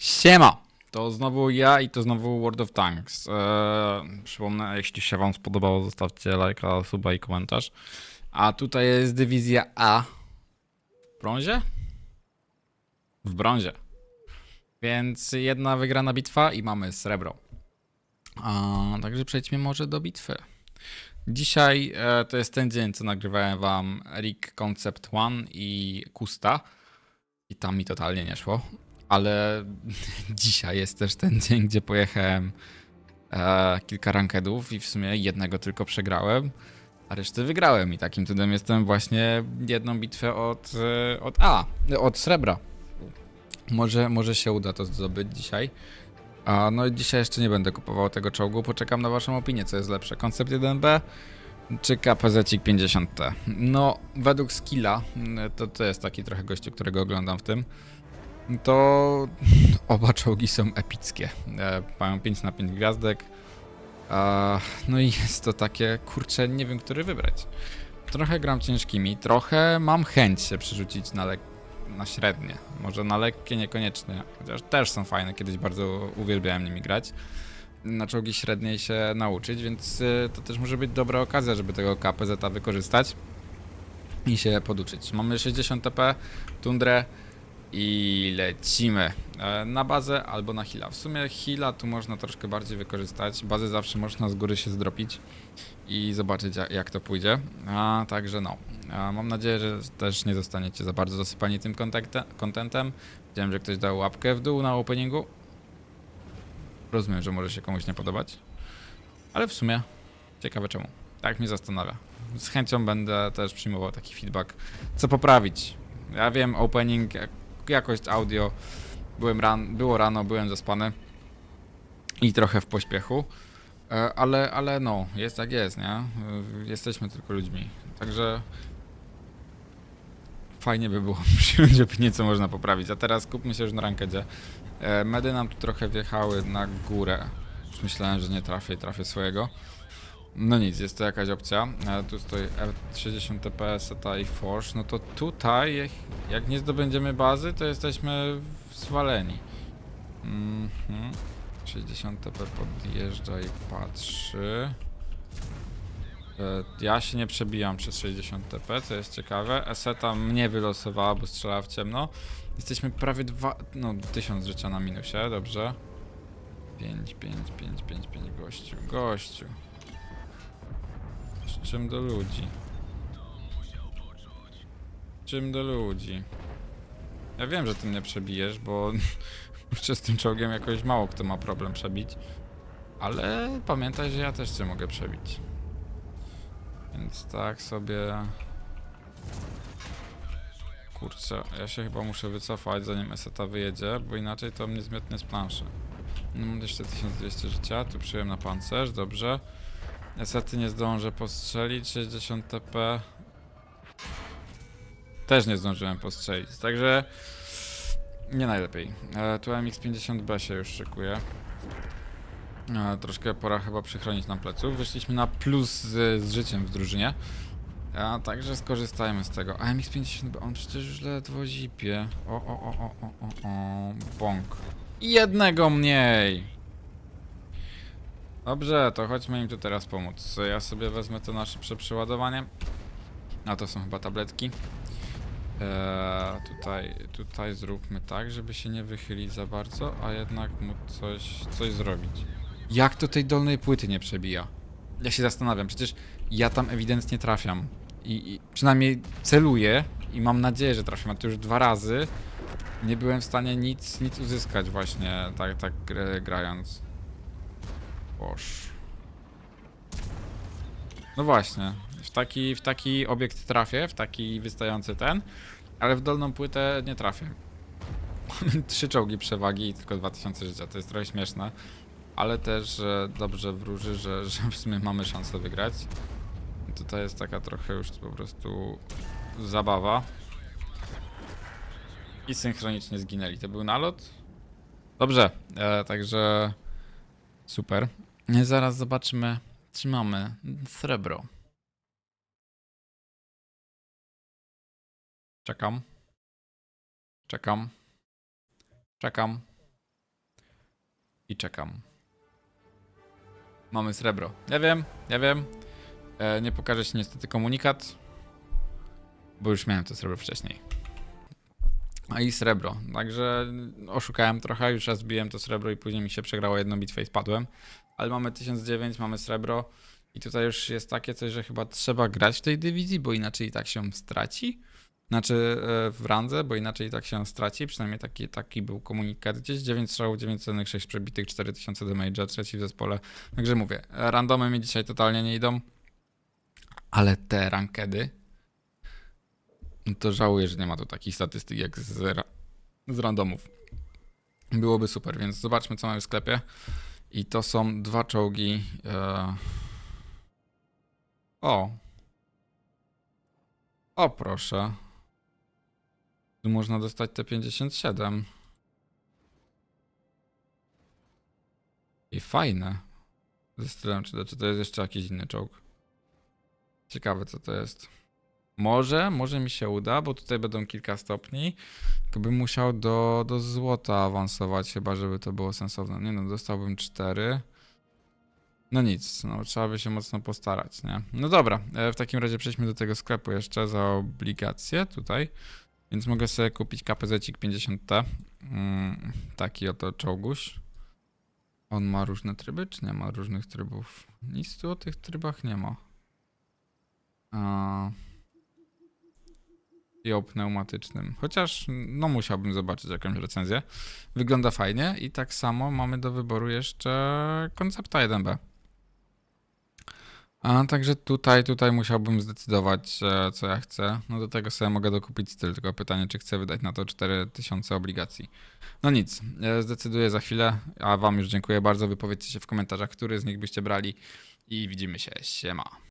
Siema! To znowu ja i to znowu World of Tanks. Eee, przypomnę, jeśli się wam spodobało, zostawcie lajka, suba i komentarz. A tutaj jest dywizja A. W brązie? W brązie. Więc jedna wygrana bitwa i mamy srebro. A, także przejdźmy może do bitwy. Dzisiaj e, to jest ten dzień, co nagrywałem wam Rick Concept One i Kusta. I tam mi totalnie nie szło. Ale dzisiaj jest też ten dzień, gdzie pojechałem e, kilka rankedów i w sumie jednego tylko przegrałem, a resztę wygrałem. I takim cudem jestem właśnie jedną bitwę od, e, od A, od srebra. Może, może się uda to zdobyć dzisiaj. A no dzisiaj jeszcze nie będę kupował tego czołgu, poczekam na waszą opinię, co jest lepsze, Koncept 1B czy KPZ 50T. No, według skilla, mm, to, to jest taki trochę gościu, którego oglądam w tym, to oba czołgi są epickie. E, Mają 5 na 5 gwiazdek. No i jest to takie, kurczę, nie wiem, który wybrać. Trochę gram ciężkimi, trochę mam chęć się przerzucić na, na średnie. Może na lekkie niekoniecznie, chociaż też są fajne, kiedyś bardzo uwielbiałem nimi grać. Na czołgi średniej się nauczyć, więc y, to też może być dobra okazja, żeby tego KPZ wykorzystać i się poduczyć. Mamy 60 TP, tundrę, i lecimy E, na bazę albo na heala. W sumie heala tu można troszkę bardziej wykorzystać. Bazę zawsze można z góry się zdropić i zobaczyć jak, to pójdzie. A także no. A, mam nadzieję, że też nie zostaniecie za bardzo zasypani tym contentem. Widziałem, że ktoś dał łapkę w dół na openingu. Rozumiem, że może się komuś nie podobać. Ale w sumie ciekawe czemu. Tak mnie zastanawia. Z chęcią będę też przyjmował taki feedback, co poprawić. Ja wiem, opening, jakość audio. Byłem ran, było rano, byłem zaspany i trochę w pośpiechu. E, Ale, ale no, jest jak jest, nie? E, Jesteśmy tylko ludźmi. Także fajnie by było przyjąć opinię, co można poprawić. A teraz skupmy się już na rankedzie. E, Medy nam tu trochę wjechały na górę. Już myślałem, że nie trafię trafię swojego. No nic, jest to jakaś opcja. E, tu stoi R60 TPS, ETA i Force. No to tutaj, jak- nie zdobędziemy bazy, to jesteśmy zwaleni. Mhm. 60 TP podjeżdża i patrzy. E, Ja się nie przebijam przez 60 TP, co jest ciekawe. Eseta mnie wylosowała, bo strzelała w ciemno. Jesteśmy prawie 2, no 1000 życia na minusie, dobrze. 5, 5, 5, 5, 5, gościu, gościu. Czym do ludzi? Czym do ludzi? Ja wiem, że ty mnie przebijesz, bo jeszcze z tym czołgiem jakoś mało kto ma problem przebić. Ale pamiętaj, że ja też cię mogę przebić. Więc tak sobie... Kurczę, ja się chyba muszę wycofać zanim Eseta wyjedzie, bo inaczej to mnie zmiotnie z planszy. No mam jeszcze 1200 życia, tu przyjąłem na pancerz, dobrze. Niestety nie zdążę postrzelić, 60 TP. Też nie zdążyłem postrzelić, także nie najlepiej. E, tu MX-50B się już szykuje. E, troszkę pora chyba przychronić nam pleców. Wyszliśmy na plus z, z życiem w drużynie. A także skorzystajmy z tego. A MX-50B, on przecież już ledwo zipie. O, o, o, o, o, o, o, bąk. Jednego mniej! Dobrze, to chodźmy im tu teraz pomóc. Ja sobie wezmę to nasze przeprzeładowanie. A to są chyba tabletki. Eee, tutaj, tutaj zróbmy tak, żeby się nie wychylić za bardzo, a jednak móc coś, coś zrobić. Jak to tej dolnej płyty nie przebija? Ja się zastanawiam, przecież ja tam ewidentnie trafiam. I, i przynajmniej celuję i mam nadzieję, że trafiam, a to już dwa razy nie byłem w stanie nic, nic uzyskać właśnie tak, tak grę- grając. Boż. No właśnie, w taki, w taki obiekt trafię, w taki wystający ten, ale w dolną płytę nie trafię. Trzy czołgi przewagi i tylko 2000 życia, to jest trochę śmieszne, ale też dobrze wróży, że, że w sumie mamy szansę wygrać. Tutaj jest taka trochę już po prostu zabawa. I synchronicznie zginęli. To był nalot? Dobrze, e, także super. Zaraz zobaczymy, czy mamy srebro. Czekam. Czekam. Czekam. I czekam. Mamy srebro. Ja wiem, ja wiem. E, nie pokaże się niestety komunikat, bo już miałem to srebro wcześniej. A i srebro. Także oszukałem trochę, już raz biłem to srebro i później mi się przegrało jedną bitwę i spadłem. Ale mamy 1009, mamy srebro i tutaj już jest takie coś, że chyba trzeba grać w tej dywizji, bo inaczej i tak się straci. Znaczy e, w randze, bo inaczej i tak się straci. Przynajmniej taki, taki był komunikat gdzieś. 9 strzałów, 9 cennych, 6 przebitych, 4000 damage'a, trzeci w zespole. Także mówię, randomy mi dzisiaj totalnie nie idą. Ale te rankedy, no to żałuję, że nie ma tu takich statystyk jak z, z randomów. Byłoby super, więc zobaczmy co mamy w sklepie. I to są dwa czołgi. E... O. O proszę. Tu można dostać te 57. I fajne. Czy to, czy to jest jeszcze jakiś inny czołg? Ciekawe co to jest. Może, może mi się uda, bo tutaj będą kilka stopni. Tylko bym musiał do, do złota awansować, chyba żeby to było sensowne. Nie no, dostałbym 4. No nic, no trzeba by się mocno postarać, nie? No dobra, e, w takim razie przejdźmy do tego sklepu jeszcze za obligacje tutaj. Więc mogę sobie kupić KPZ 50T. Mm, taki oto czołguś. On ma różne tryby, czy nie ma różnych trybów? Nic tu o tych trybach nie ma. A... I o pneumatycznym. Chociaż, no musiałbym zobaczyć jakąś recenzję. Wygląda fajnie i tak samo mamy do wyboru jeszcze koncepta 1B. A także tutaj, tutaj musiałbym zdecydować, e, co ja chcę. No do tego sobie mogę dokupić styl, tylko pytanie, czy chcę wydać na to 4000 obligacji. No nic, e, zdecyduję za chwilę, a wam już dziękuję bardzo. Wypowiedzcie się w komentarzach, który z nich byście brali i widzimy się. Siema.